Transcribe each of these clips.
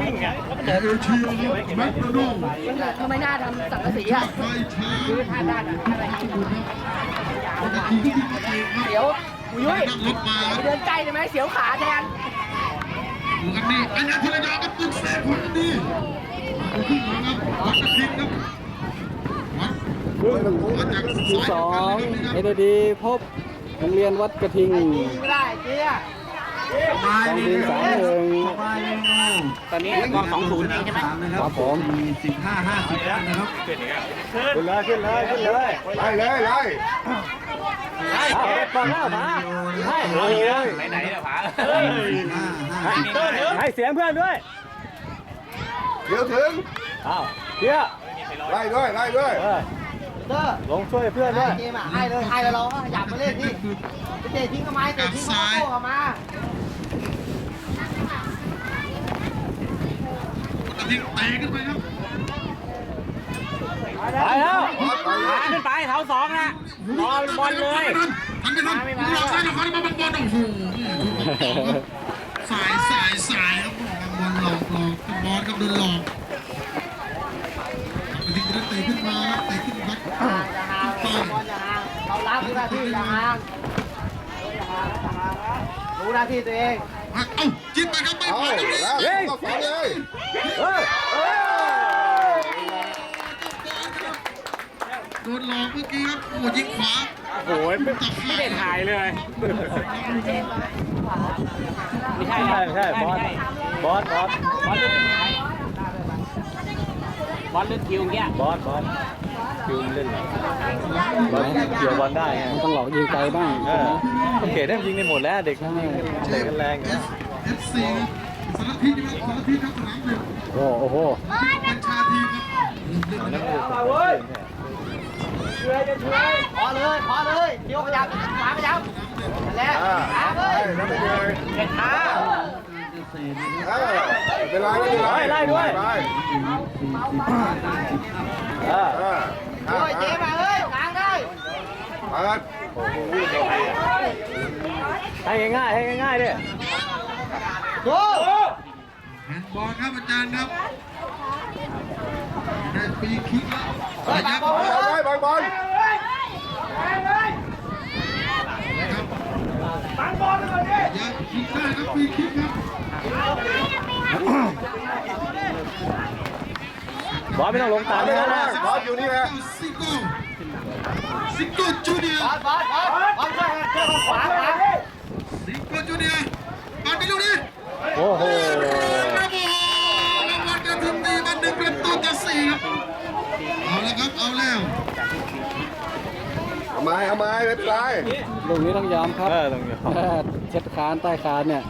วิ่งอะเอเชียแมคโดนัลทำไมหน้าทำสังกะสีอะคือท่าด้านอะไรปกติที่ที่เองครับเสียวอุ้ยเดินใกล้ได้ไหมเสียวขาแทนดูกันนี่อันนี้ภรรยาก็ตึกแสบคนดีขึ้นมาครับวัดกระทิงครับวัดมาจากที่สองเอเดดีพบโรงเรียนวัดกระทิงไม่ได้เจ๊ สองทีมสามหนึ่งตอนนี้ก็สองศูนย์เองใช่ไหมครับผมสิบห้าห้าสิบนะครับขึ้นเลยขึ้นเลยขึ้นเลยไล่เลยไล่เอาเปิดแล้วมาให้โอ้ยไหนไหนเนี่ยผาห้าห้าให้เสียงเพื่อนด้วยเดี๋ยวถึงอ้าวเฮียไล่ด้วยไล่ด้วยเออเด้อลงช่วยเพื่อนด้วยเกมอะให้เลยให้เลยเราก็อยากมาเล่นที่เตะทิ้งเข้ามาเตะทิ้งเข้ามาโต้เข้ามา กระทิงเตะขึ้นไปครับไปแล้วผาขึ้นไปเท้าสองนะรอบอลเลยทันไปทันหลอกซ้ายหลอกขวามาบังบอลโอ้โหสายสายสายครับบังบอลหลอกหลอกบอลครับโดนหลอกกระทิงจะเตะขึ้นมาครับเตะขึ้นบักอย่าห่างบอลอย่าห่างเรารับหน้าที่อย่าห่างอย่าห่างอย่าห่างรู้หน้าที่ตัวเอง เอ้าจิ้มไปครับไม่เอาผ่านตรงนี้แล้วก็ฝังเลยเออเออโดนหลอกเมื่อกี้ครับโอ้ยิงขวาโอ้ยไม่ไม่ได้ถ่ายเลยไม่ใช่ใช่ใช่บอสบอสบอสบอลเล่นบอลเล่นคิวเงี้ยบอสบอส คิวเล่นบอลเกี่ยวบอลได้ไงมันต้องหลอกยิงไกลบ้างเออโอเคได้ยิงในหมดแล้วเด็กเด็กกันแรงเอสเอฟซีสารพิษครับสารพิษครับสนามหนึ่งโอ้โหเป็นชาทีมครับนั่นคือขอเลยขอเลยเดี๋ยวพยายามขวาพยายามนั่นและอ่าขาเลยแล้วไม่เป็นไรเด็กท้าเออไม่เป็นไรไม่เป็นไรไล่ด้วย โอ้ยเจ๊มาเลยกลางได้เปิดให้ง่ายๆให้ง่ายๆดิโอ้แฮนด์บอลครับอาจารย์ครับได้ปีคิกแล้วเฮ้ยยับอบลเอาไว้บอลบอลยับคิกได้ครับปีคิกครับ บอสไม่ต้องลงตามไม่นะได้นะบอลอยู่นี่แหละซิโก้ซิโก้จูเนียร์บอลบอลบอลบอลช่วยช่วยขวาขวาซิโก้จูเนียร์บอลไปลูกนี้โอ้โหกระโดดรางวัลกระทุ่มตีมาหนึ่งประตูต่อสี่ครับเอาแล้วครับเอาแล้วเอาไม้เอาไม้ไม่เป็นไรลูกนี้ต้องยอมครับเออตรงนี้แม่เช็ดคานใต้คานเนี่ย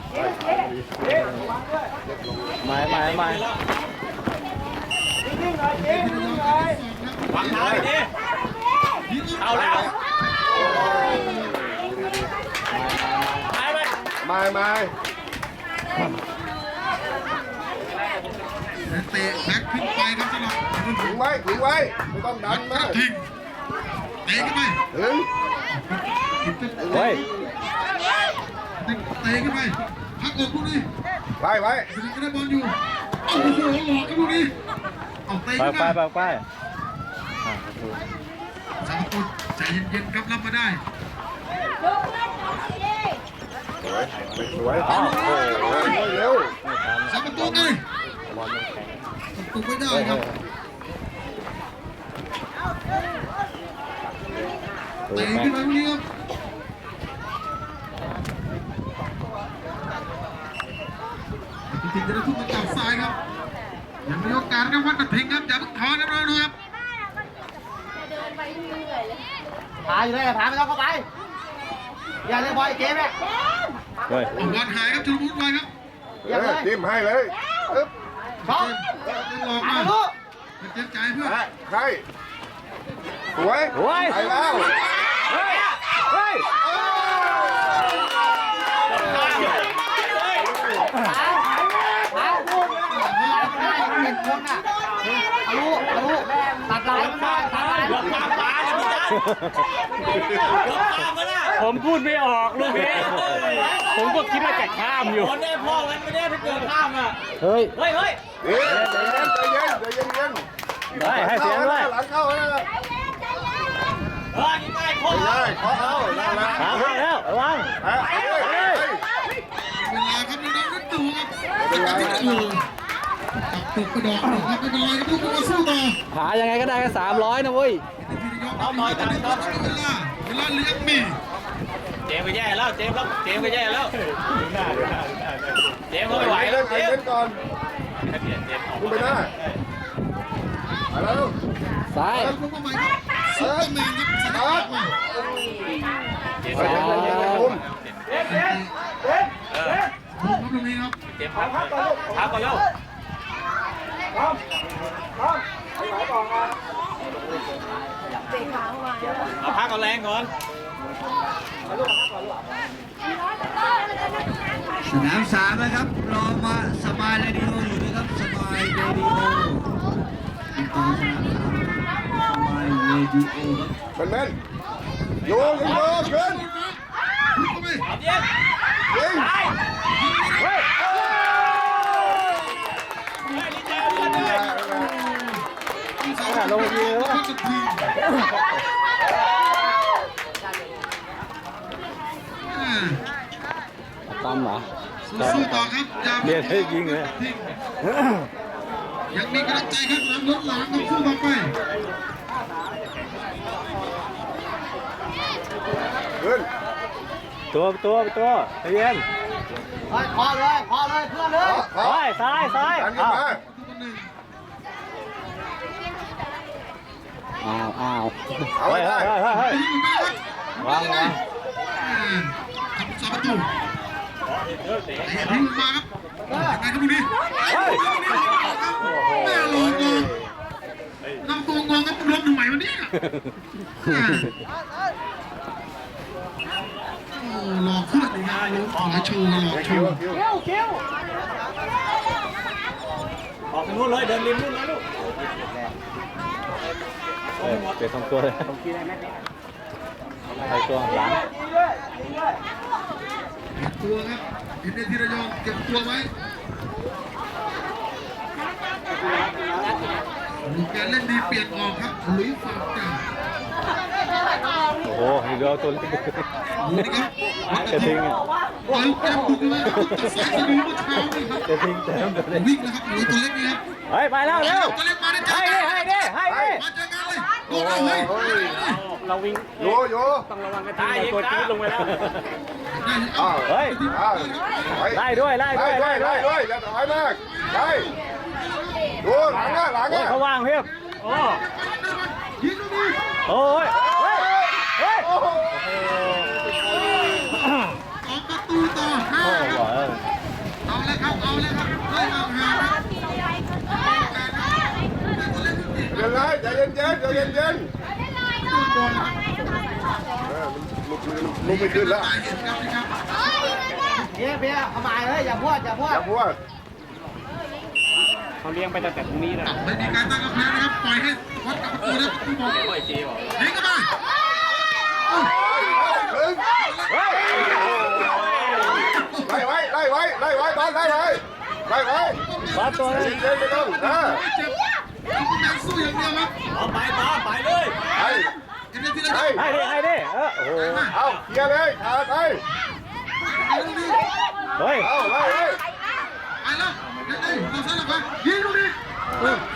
ไม้ไม้ไม้ วางเท้าไปดิเอาแล้วไปไปม้ไม้เตะแบ็คขึ้นไปครับสำหรับถึงไว้ถึงไว้ไม่ต้องดันมาระทิงเตะขึ้นไปถึงเฮ้ยเตะขึ้นไปพักอกลูกนี้ไล่ไว้ถึงก็ได้บอลอยู่โอ้โหหลอกกันลูกนี้ อาเตะไปขึ้นไปมาไปไปสามประตูใจเย็นๆครับรับมาได้สวยโอ้โหเร็วสามประตูเลยประตูไม่ได้ครับเตะขึ้นไปลูกนี้ครับจริงๆจะได้ทุบมาจับซ้ายครับ ยังมีโอกาสครับวัดกระทิงครับอย่าเพิ่งถอนนะเราดูครับพาอยู่เลยพาไม่ต้องเข้าไป อย่าเลยบอลเจ๊แม่เฮ้ยบอลหายครับชุลมุนไปครับอย่าเลยจิ้มให้เลยอึ๊บช็อตจะหลอกพามาลูกจะเจ็บใจเพื่อนใครสวยโอ้ยไปแล้ว เฮ้ยเฮ้ย พาพาลูกได้ เจ็ดคนอะทะลุทะลุตัดลายมันได้ตัดลายมันได้ขวาขวาแล้วพี่จ้าผมพูดไม่ออกลูกนี้ผมก็คิดว่าจะข้ามอยู่คนได้พ่อกันไม่ได้ไปเกิดข้ามอะ เฮ้ย เฮ้ยเฮ้ยเฮ้ยใจเย็นใจเย็นใจเย็นเย็นได้ให้เสียงด้วยหลังเข้าแล้วนะเฮ้ยนี่ไงพ่อไม่ได้ขอเข้านั่นแหละขาเข้าแล้วระวังเฮ้ยเฮ้ยเวลาครับน้องๆนั่นดูครับ ตกกระดอกหนึ่งครับไม่เป็นไรครับลูกก็มาสู้ต่อหายังไงก็ได้แค่สามร้อยนะเว้ยเอาหน่อยกันครับเวลาเวลาเลี้ยงมีเจมส์ก็แย่แล้วเจมส์แล้วเจมส์ก็แย่แล้วเจมส์ก็ไม่ไหวใจแล้วเย็นเจใจมเย็ส์นก่อนเปลี่ยนเจมส์ออกคุณไปหน้าไปแล้วซ้ายแล้วก็มาครับซุปเปอร์แมนครับสกัดมาเจมส์ใจเย็นใจเย็นคุมถูกครับตรงนี้ครับเจมส์พักก่อนพักก่อนแล้ว เอาพักก่อนแรงก่อนสนามสามนะครับรอมาสบายเรดิโออยู่นะครับสบายเรดิโอติดต่อสนามสามสบายเรดิโอครับแมนแมนโยนโยนขึ้นถูกเข้าไปเอาเจมส์ยิง ไปเฮ้ยนี่เจมส์กันด้วย ลงมาดีแล้วจะทีอ่าตามเหรอสู้ต่อครับอย่าเรียนให้ยิงเลยทิ้งยังมีกำลังใจครับน้ำล้นหลังต้องสู้ต่อไปขึ้นตัวตัวตัวใจเย็นพอเลยพอเลยเพื่อนเลยขอซ้ายซ้ายซ้าย ดันขึ้นมา อ้าวอ้าวเอาเฮ้ไว้ยได้เฮ้ยเฮ้ยเฮ้ยยิงมาครับวางวางทำสามประตูแต่ยิงมาครับยังไงครับดูดิแม่ลงก่อนนำตัวงงครับล้มทำไมวะเนี่ยโอ้หลอกเพื่อนอีกนะล้มขอโชว์หลอกโชคิวว์คิวออกทางนู้นเลยเดินริมนู้นเลยลูก เปลี่ยนสองตัวเลยใครตัวหลังตัวครับเอ็นเอทีระยองเก็บตัวไว้ลูกแกเล่นดีเปลี่ยนออกครับหลุยส์ฟาวเก่าโอ้โหนี่เรือตัวเล็กดูนะครับกระทิงอะปล่อยแกมบุกเลยสายสะดือเมื่อเช้านี่ครับกระทิงเต็มเลยวิ่งนะครับหลุยตัวเล็กนี่ครับเฮ้ยไปแล้วเร็วตัวเล็กมาได้เจอให้ดิให้ดิให้ดิ โดนเอาเฮ้ยเราวิ่งโยโยต้องระวังกระทิงตัวจี๊ดลงไปแล้วอ้าวเฮ้ยอ้าวไปไล่ด้วยไล่ไล่ด้วยด้ไล่วยด้ไล่วยด้วยอย่าถอยมากไล่ดูหลังอะหลังโอ้ยอะเขาว่างเพียบโอ้ยิงลูกนี้โอ้ยเฮ้ยเฮ้ย โอ้โห ออกประตูต่อห้า โอ้ ค โห รับเอาเลยครับเอาเลยครับเฮ้ยเอาหาครับการครับแต่ตัวเล็กนี่ เย็นไรใจเย็นเย็นใจเย็นเย็นโดนบอลครับเออมันลุกลุกไม่ขึ้นแล้วตายเห็นครับนะครับเพี้ยเพี้ยเอาใหม่เลยอย่าพูดอย่าพูดอย่าพูดเขาเลี้ยงไปตั้งแต่ตรงนี้นะไม่มีการตั้งกำแพงนะครับปล่อยให้วัดกับประตูนะประตูบอกโอ้ยจีบอกยิงเข้าไปถึงไล่ไว้ไล่ไว้ไล่ไว้บอลไล่ไว้ไล่ไว้วัดตัวเย็นเย็นไม่ต้องนะ ไม่เจ็บซุปเปอร์แมนสู้อย่างเดียวครับเอาไปต่อไปเลยไอ้เอ็นเอทีละไอ้ให้ดิให้ดิเออโอ้โหเอาเคลียร์เลยขาดไปลูกนี้เฮ้ยเอาไล่ไว้ไปแล้วเดี๋ยวนี้เราสลับกันยิงลูกนี้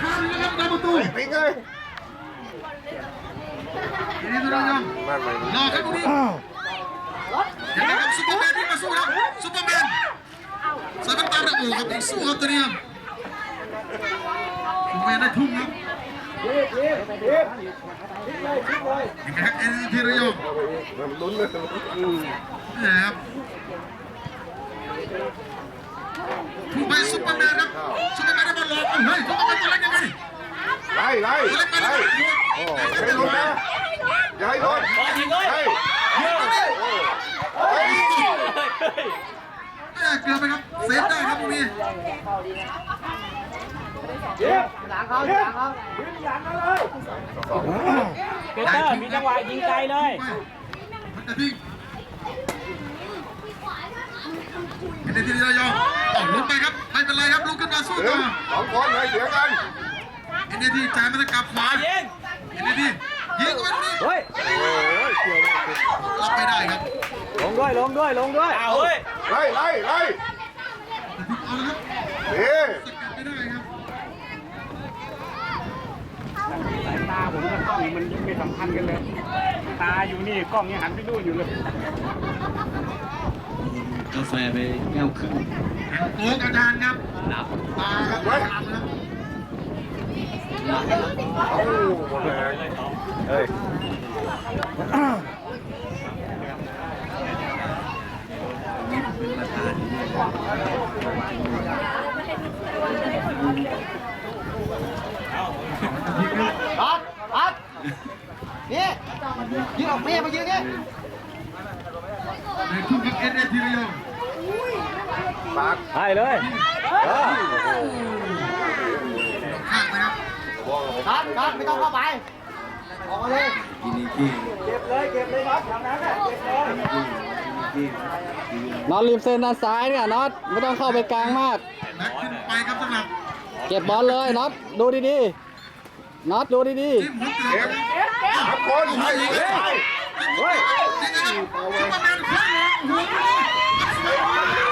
ข้ามแล้วครับได้ประตูปิงเลยทีนี้ตัวเรายังมากไปรอครับลูกนี้เดี๋ยวนะครับซุปเปอร์แมนที่มาสู้ครับซุปเปอร์แมนใส่เป็นตาระโอ้ครับยังสู้ครับตัวนี้ครับ ซุปเปอร์แมนได้ทุ่มครับยังไงครับเอ็นทีระยองมันลุ้นเลยนะครับถูกไปซุปเปอร์แมนครับซุปเปอร์แมนได้บอลหลอกเอาเฮ้ยซุปเปอร์แมนตัวเล็กยังไงไล่ไล่ตัวเล็กมาไล่แล้วให้ลุ้นนะอย่าให้ลุ้นบอลยิงเลยให้เยี่ยมให้แม่เกือบไปครับเซฟได้ครับ ตรงนี้เปเตอร์มีจังหวะยิงไกลเลยมันจะทิ้งเอ็นเดทีระยองต้องลุกไปครับไม่เป็นไรครับลุกขึ้นมาสู้ต่อสองคนให้เสียกันเอ็นเดทีจ่ายมันจะกลับขวาเอ็นเดทียิงเข้าไปตรงนี้เฮ้ยรับไม่ได้ครับลงด้วยลงด้วยลงด้วยเอาเฮ้ยไล่ไล่ไล่เอาละครับเอ๊ะ สกัดไม่ได้ครับ สายตาผม กับกล้องมันไม่สัมพันธ์กันเลย ตาอยู่นี่กล้องยังหันไปดูนอยู่เลย กาแฟไปแก้วครึ่งโอ้กระดานครับหลับตาครับตาครับโอ้หมดแรงเฮ้ยนี่เป็นประธานที่รัดรัดนี่ ยิงออกเมียมายิงนี่ในทุ่งกับเอ็นเดทีระยองปากให้เลยเออข้างนะครับรัดรัดไม่ต้องเข้าไป ออกมาเลยกินอีกที่เก็บเลยเก็บเลยน็อตแถวนั้นน่ะเก็บเลยที่น็อตริมเส้นด้านซ้ายเนี่ยน็อตไม่ต้องเข้าไปกลางมากและขึ้นไปครับสำหรับเก็บบอลเลยน็อตดูดีๆน็อตดูดีทีมหัวเกลือ ครับสามคนให้เสียกันๆเฮ้ยนี่นะครับซุปเปอร์แมนคว้าหัวซุปเปอร์แมน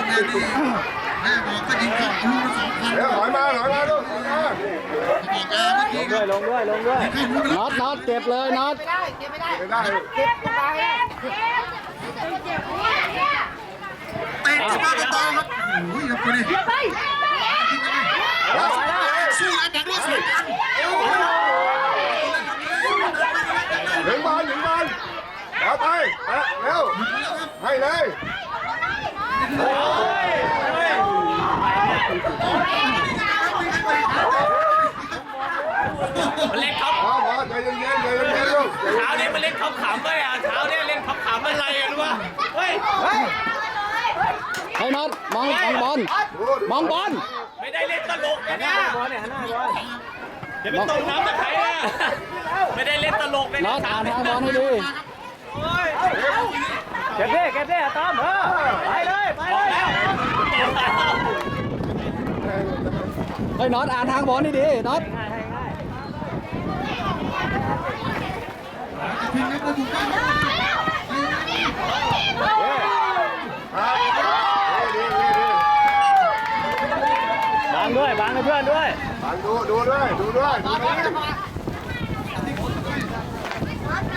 นี่แม่บอกก็ยิงเข้าหูละสองพันเดี๋ยวถอยมาถอยมาลูกถอยมาบอกแอร์เมื่อกี้คด้รัวยบลงด้วยลงด้วยเข้าหูไปแล้น็วอตน็อตเก็บเลยน็อตไม่ได้เตะขึ้นมาประตูครับโอ้ยครับคนนี้สู้แล้วบ อกด้วยสู้กันถึงบอลถึงบอลแล้วไปเร็วให้เลยมันเล่นเขาพอพอใจเย็นๆใจเย็นๆลูกเช้านี้มันเล่นขำๆไปอะเช้านี้เล่นขำๆอะไรกันวะเฮ้ยเฮ้ย ให้น็อตมองมองบอลมองบอล ไม่ได้เล่นตลกนะเนี่ยบอลเนี่ยหน้าบอลอย่าไปตกน้ำตะไคร้นะไม่ได้เล่นตลกเลยน็อนะตอ่านทางบอลให้ดีเฮ้ยเก็บดิเก็บดิอะตอมเออไปเลยไปบเลอกยแล้วให้น็อตอ่านทางบอลให้ดีน็อตทีมครับประตูเข้า ครับดีดีดี บังด้วยบังให้ เพื่อนด้วยฟังดูดูด้วยดูด้วยดูด้วย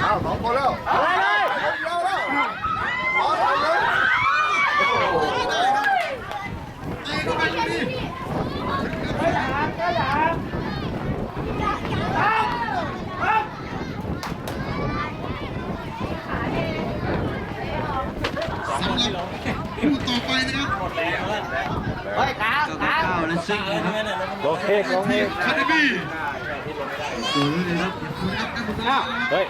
อ้าวสองคนแล้วไปเลยเดียวแล้วขอไปเลยเตะเข้าไปตรงนี้สำหรับคู่ต่อไปนะครับ เฮ้ยกลาง เก้าก ลาง เก้าและซิ่งนะครับ ลงเอกลงเอกคาเดมี่สวยเลยครับคุณครับท่านผู้ชมเฮ้ย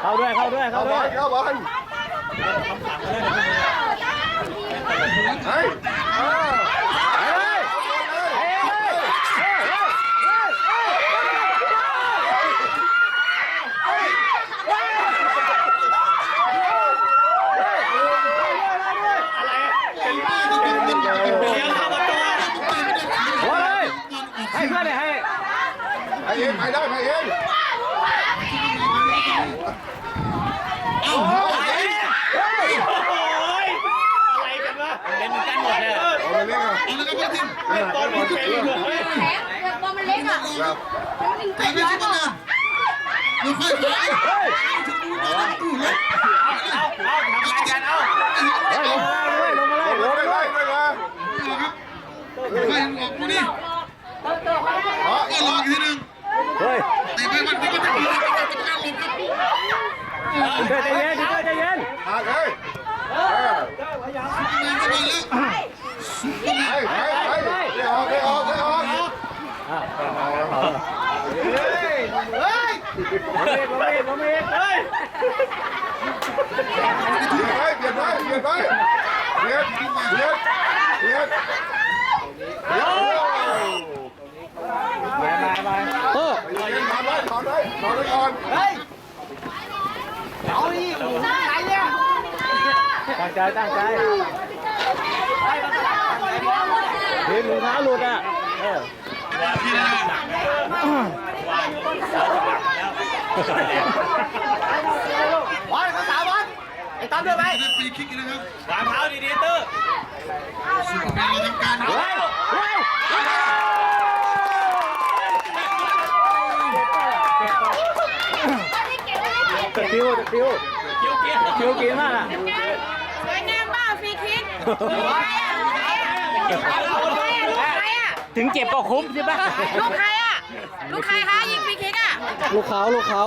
เข้าด้วยเข้าด้วยเข้าเข้าบด้อวยลเข้าบอลเฮ้ยเออไปเลยไปเลยเฮ้ยเฮ้ยเฮ้ยเฮ้ยเลี้ยงเข้าประตู โอ้ยให้เพื่อนเนี่ยให้ ไปเองไปได้ไปเอง เอ้า ไอ้โอ้ยอะไรกันวะเล่นเหมือนกันหมดเลย เอาไปเล่นอะ เอาละครับทีม ตอนมันเป็นเลยเฮ้ยแข็งเดี๋ยวบอลมันเล็กอะครับแล้วมันแต่ไม่ใช่ปัญหาเราค่อยไปถึงดูบอลตู้เลยเอาเอาทำไงกันเอาเฮ้ยลงมาเลยลงมาเลยลงไปไล่ด้วยนะครับค่อยออกดูนี่ก็ลองอีกทีหนึ่งเฮ้ยแต่ไปวันนี้ก็จะมีการลงครับเดี๋ยวใจเย็นเดี๋ยวใจเย็น มาเลยเออ มาเข้ามาแล้วซุปเปอร์แม ไป น ไปไปได้ออกได้ออกได้ออก ลงอีกลงอีกลงอีก เปลี่ยนไปเปลี่ยนไปเปลี่ยนเปลี่เฮ็ดเฮ็ดเฮ็ดเดี๋ยวเออถอนไว้ถอนไว้ถอนไว้ก่อนเฮ้ยเอาดิโอ้โหไหนเนี่ยตั้งใจตั้งใจเห็นรองเท้าหลุดอะเออที่ได้ บอลเขาสาวบอลไอ้ตั้มด้วยไหมได้ฟรีคิกนะครับวางเท้าดีๆเตอร์ซูเปอร์แมนเราทำการเฮ้ยเฮ้ยตะคิวตะคิวเกี่ยวเกี่ยวคิวกินมากอะสวยงามมากฟรีคิกใครอะใครอะลูกใครอะลูกใครอะถึงเจ็บก็คุ้มใช่ปะลูกใครอะ ลูกใครคะยิงฟรีคิกอะ ลูกเขาลูกเขา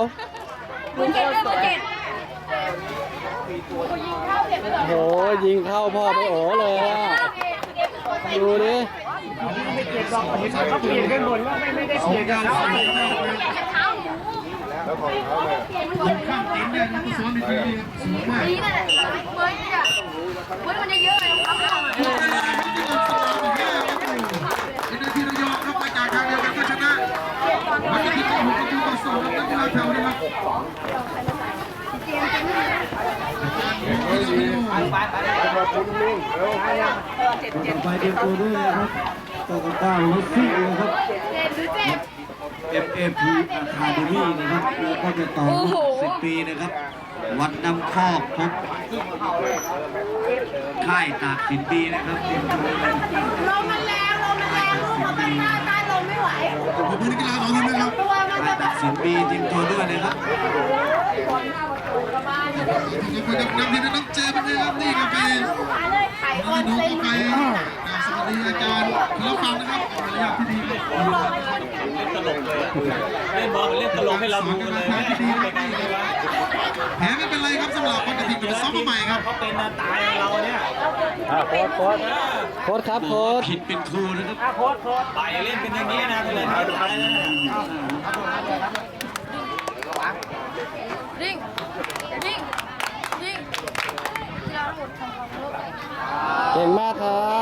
เบอร์เจ็ดด้วยเบอร์เจ็ดโอ้โหยิงเข้าพ่อไปโอ้เลยอะดูดิเขาเปลี่ยนกันหมดแล้วไม่ไม่ได้เปลี่ยนกันแล้วเท้าหมูแล้วของเขาเนี่ยข้างเต็นท์เนี่ยมันก็ซ้อนดีๆครับสูงมากนี่นั่นแหละเบอร์เนี่ยเบอร์มันเยอะเลยครับ ต่อไปเตรียมตัวด้วยนะครับตัวกลางรถซิ่งนะครับเจ็บหรือเจ็บ FFP Academy นะครับแล้วก็จะต่อรุ่น10 ปีนะครับ วัดน้ำคอกพบค่ายตากสินปีนะครับเตรียมตัวลยลมมันแรงลมมันแรงลูกเขาตั้งหน้าใต้ลมไม่ไหวขอบคุณนักกีฬาของทีมนะครับ ตัวมันค่าจะยแบตาบกสินปีเตรียมตัวด้วยนะครับขอบคุณนักทีมน้องเจมส์นะครับนี่ก็เป็นขายเลยขายคน้องนน้องเลยก็ไปกราบสวัสดีอาจารย์แล้วฟังนะครับมารยาทที่ดีครับตลกเลยอะเล่นบอลเล่นตลกให้เราดูกันเลยไม่เป็นไรเลยวะแพ้ไม่เป็นไรครับสำหรับปกติจะไปซ้อมมาใหม่ครับเขาเป็นนะตายเราเนี่ย อะโค้ดโค้ดโค้ชครับโค้ชผิดเป็นครูนะครับอะโค้ดโค้ดไปเล่นเป็นอย่างนี้นะเป็นอะไรที่ตายนะยิงยิงยิงเราหมดทำความรู้เก่งมากครับ